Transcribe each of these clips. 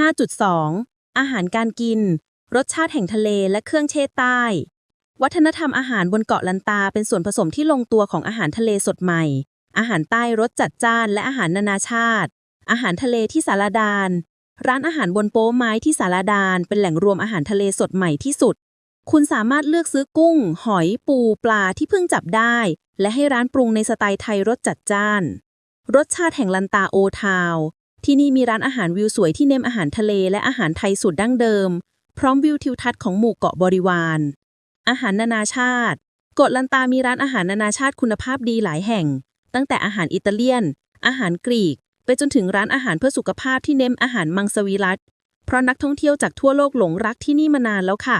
5.2 อาหารการกิน รสชาติแห่งทะเลและเครื่องเทศใต้ วัฒนธรรมอาหารบนเกาะลันตาเป็นส่วนผสมที่ลงตัวของอาหารทะเลสดใหม่ อาหารใต้รสจัดจ้านและอาหารนานาชาติ อาหารทะเลที่สารดาน ร้านอาหารบนโป๊ไม้ที่สารดาน เป็นแหล่งรวมอาหารทะเลสดใหม่ที่สุด คุณสามารถเลือกซื้อกุ้ง หอย ปู ปลาที่เพิ่งจับได้ และให้ร้านปรุงในสไตล์ไทยรสจัดจ้าน รสชาติแห่งลันตาโอทาว ที่นี่มีร้านอาหารวิวสวยที่เน้นอาหารทะเลและอาหารไทยสูตรดั้งเดิม พร้อมวิวทิวทัศน์ของหมู่เกาะบริวาร อาหารนานาชาติเกาะลันตามีร้านอาหารนานาชาติคุณภาพดีหลายแห่ง ตั้งแต่อาหารอิตาเลียน อาหารกรีก ไปจนถึงร้านอาหารเพื่อสุขภาพที่เน้นอาหารมังสวิรัตเพราะนักท่องเที่ยวจากทั่วโลกหลงรักที่นี่มานานแล้วค่ะ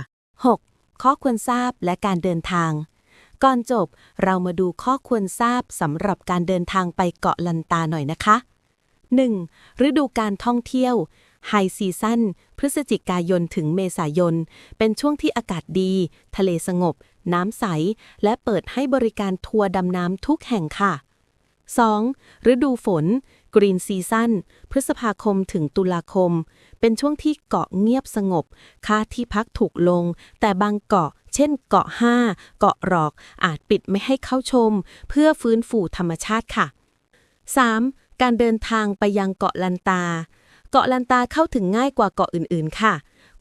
6. ข้อควรทราบและการเดินทาง ก่อนจบเรามาดูข้อควรทราบสำหรับการเดินทางไปเกาะลันตาหน่อยนะคะ 1. ฤดูการท่องเที่ยวไฮซีซั่นพฤศจิกายนถึงเมษายน เป็นช่วงที่อากาศดี ทะเลสงบ น้ำใส และเปิดให้บริการทัวร์ดำน้ำทุกแห่งค่ะ 2. ฤดูฝนกรีนซีซั่นพฤษภาคมถึงตุลาคม เป็นช่วงที่เกาะเงียบสงบ ค่าที่พักถูกลง แต่บางเกาะ เช่นเกาะ 5 เกาะหรอกอาจปิดไม่ให้เข้าชม เพื่อฟื้นฟูธรรมชาติค่ะ 3. การเดินทางไปยังเกาะลันตา เกาะลันตาเข้าถึงง่ายกว่าเกาะอื่นๆ ค่ะ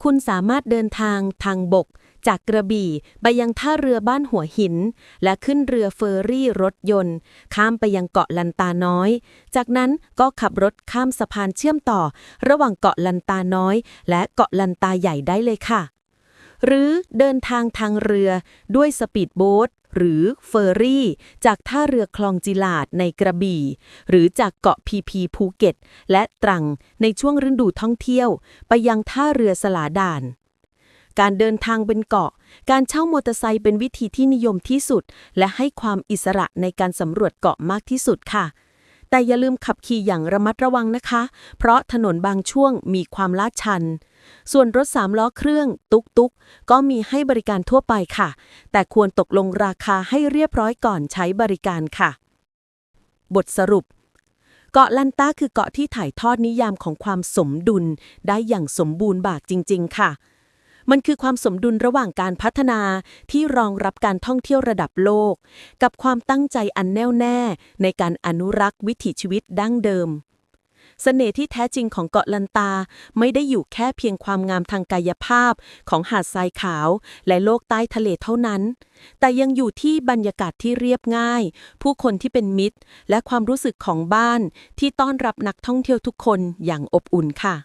คุณสามารถเดินทางทางบก จากกระบี่ไปยังท่าเรือบ้านหัวหิน และขึ้นเรือเฟอร์รี่รถยนต์ ข้ามไปยังเกาะลันตาน้อย จากนั้นก็ขับรถข้ามสะพานเชื่อมต่อ ระหว่างเกาะลันตาน้อย และเกาะลันตาใหญ่ได้เลยค่ะ หรือเดินทางทางเรือด้วยสปีดโบ๊ทหรือเฟอร์รี่ จากท่าเรือคลองจิลาดในกระบี่ หรือจากเกาะพีพีภูเก็ต และตรังในช่วงฤดูท่องเที่ยว ไปยังท่าเรือสลาดาน การเดินทางเป็นเกาะ การเช่ามอเตอร์ไซค์เป็นวิธีที่นิยมที่สุด และให้ความอิสระในการสำรวจเกาะมากที่สุดค่ะ แต่อย่าลืมขับขี่อย่างระมัดระวังนะคะ เพราะถนนบางช่วงมีความลาดชัน ส่วนรถสามล้อเครื่อง ตุกตุกก็มีให้บริการทั่วไปค่ะ แต่ควรตกลงราคาให้เรียบร้อยก่อนใช้บริการค่ะ บทสรุปเกาะลันตาคือเกาะที่ถ่ายทอดนิยามของความสมดุลได้อย่างสมบูรณ์แบบจริง ๆ ค่ะ มันคือความสมดุลระหว่างการพัฒนาที่รองรับการท่องเที่ยวระดับโลก กับความตั้งใจอันแน่วแน่ ในการอนุรักษ์วิถีชีวิตดั้งเดิมเสน่ห์ที่แท้จริงของเกาะลันตาไม่ได้อยู่แค่เพียงความงามทางกายภาพของหาดทรายขาวและโลกใต้ทะเลเท่านั้น แต่ยังอยู่ที่บรรยากาศที่เรียบง่าย ผู้คนที่เป็นมิตร และความรู้สึกของบ้านที่ต้อนรับนักท่องเที่ยวทุกคนอย่างอบอุ่นค่ะ